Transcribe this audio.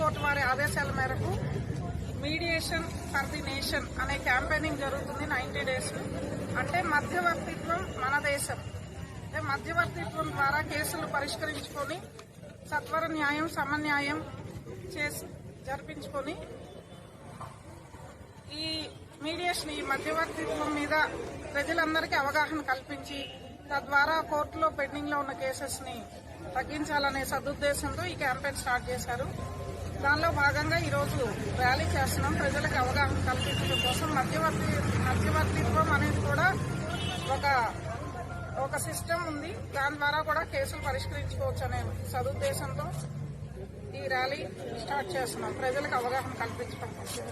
Court వారి ఆదేశాల మేరకు మీడియేషన్ ఫర్ ది నేషన్ అనే క్యాంపెయినింగ్ జరుగుతుంది నైన్టీ డేస్. అంటే మధ్యవర్తిత్వం మన దేశం. అంటే మధ్యవర్తిత్వం ద్వారా కేసులు పరిష్కరించుకొని సత్వర న్యాయం సమన్యాయం చేసి జరిపించుకొని ఈ మీడియేషన్ ఈ మధ్యవర్తిత్వం మీద ప్రజలందరికీ అవగాహన కల్పించి తద్వారా కోర్టులో పెండింగ్లో ఉన్న కేసెస్ని తగ్గించాలనే సదుద్దేశంతో ఈ క్యాంపెయిన్ స్టార్ట్ చేశారు. దానిలో భాగంగా ఈ ర్యాలీ చేస్తున్నాం. ప్రజలకు అవగాహన కల్పించడం కోసం మధ్యవర్తి మధ్యవర్తిత్వం అనేది కూడా ఒక ఒక సిస్టమ్ ఉంది. దాని ద్వారా కూడా కేసులు పరిష్కరించుకోవచ్చు అనే సదుద్దేశంతో ఈ ర్యాలీ స్టార్ట్ చేస్తున్నాం. ప్రజలకు అవగాహన కల్పించడం కోసం.